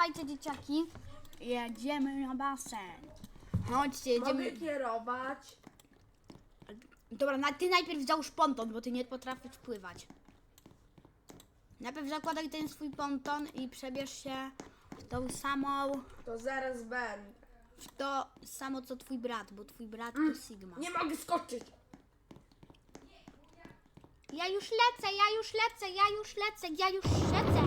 słuchajcie dzieciaki, jedziemy na basen. Chodźcie, jedziemy. Mogę kierować. Dobra, na, ty najpierw załóż ponton, bo ty nie potrafisz pływać. Najpierw zakładaj ten swój ponton i przebierz się w tą samą, To zaraz będę. w to samo co twój brat, bo twój brat to Sigma. Nie mogę skoczyć. Ja już lecę, ja już lecę, ja już lecę, ja już lecę.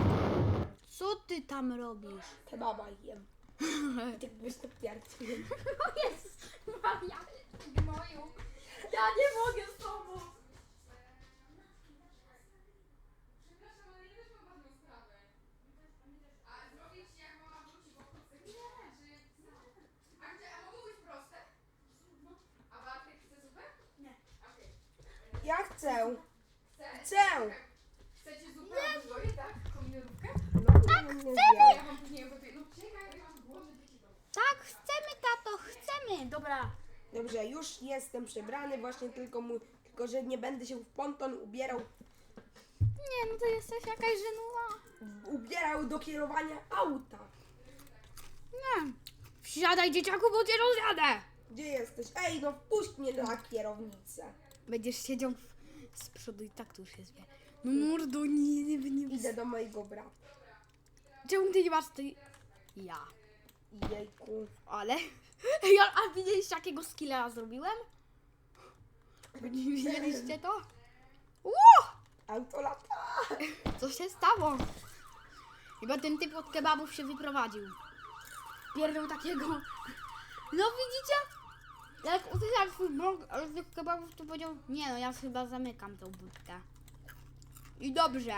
Co ty tam robisz? Kebaba jem. Tak byś to pierdził. O Jezus, Maria, gnoju. Ja nie mogę z tobą. Przepraszam, ale nie weźmy ważną sprawę. A zrobić jak mama wróci, bo chce Nie, że... A gdzie, a mogą być proste? A Bartek chce zupę? Nie. Okej. Ja chcę. Chcę. Chcecie zupę na dwoje, tak? Kominiarówkę? Tak, gotuję. No. Tak, chcemy, tato, chcemy. Dobra. Dobrze, już jestem przebrany, właśnie tylko mu, tylko że nie będę się w ponton ubierał, Nie, no to jesteś jakaś żenuła. ubierał do kierowania auta. Nie. Wsiadaj, dzieciaku, bo cię rozjadę. Gdzie jesteś? Ej, no wpuść mnie na kierownicę. Będziesz siedział w, z przodu i tak to już jest wie. No mordo, nie, nie, nie, nie. Idę do mojego brata. Czemu ty nie masz tej... Ja. Jejku. Ale... Ja, a widzieliście jakiego skilla ja zrobiłem? Wy Nie widzieliście to? Ło! Auto lata. Co się stało? Chyba ten typ od kebabów się wyprowadził. Pierdol takiego. No widzicie? Jak usłyszałem swój blog ale tych kebabów, to powiedział, nie no, ja chyba zamykam tą budkę. I dobrze,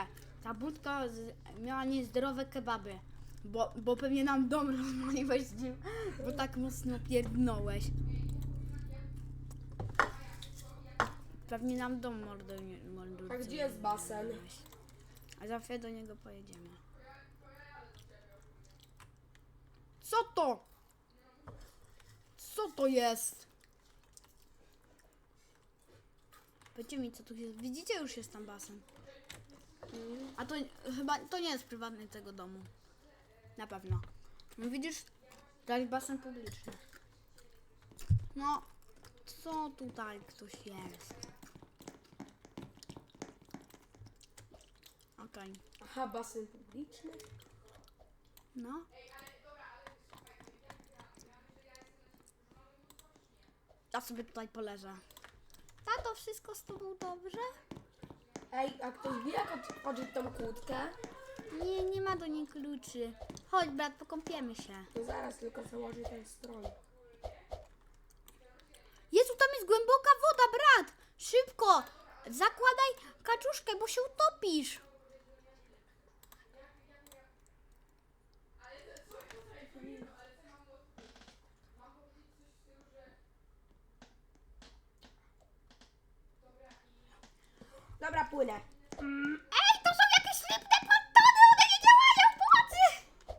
ta budka z, miała niezdrowe kebaby. Bo, bo pewnie nam dom nim, bo tak mocno pierdnąłeś. Pewnie nam dom mordo A gdzie jest basen? a zawsze do niego pojedziemy. Co to? Co to jest? Powiedzcie mi, co tu jest. Widzicie, już jest tam basen. A to chyba to nie jest prywatny tego domu. Na pewno. No widzisz, to jest basen publiczny. No, co tutaj ktoś jest? Okej. Aha, basen publiczny. No. Ja sobie tutaj poleżę. Tato, wszystko z tobą dobrze? Ej, a ktoś wie jak otworzyć tą kłódkę? Nie, nie ma do niej kluczy. Chodź, brat, pokąpiemy się. To zaraz tylko założę ten strój. Jezu, tam jest głęboka woda, brat! Szybko! Zakładaj kaczuszkę, bo się utopisz. Dobra, płynę. Ej, to są jakieś lipne pantony, one nie działają, pomocy!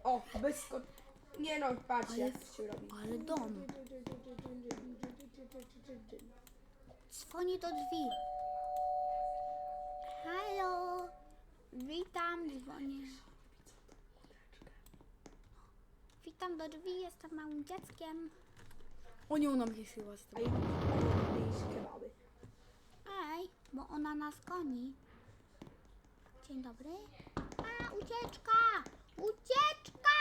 O, bez sko... Nie no, patrz Ale- jak się robi. Ale dom. Dzwoni do drzwi. Halo. Witam, dzwonię. Witam do drzwi, jestem małym dzieckiem. O nie, ona mnie chyba A muszę jeść kebaby. Ona nas goni. Dzień dobry. A, ucieczka! Ucieczka!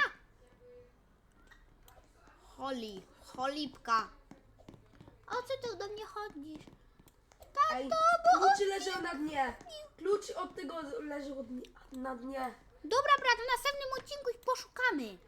Holly, cholipka. O co tu do mnie chodzisz? Ej, Tato, bo on... klucz leży na dnie. Klucz od tego leży od dnie, na dnie. Dobra, brat, w następnym odcinku ich poszukamy.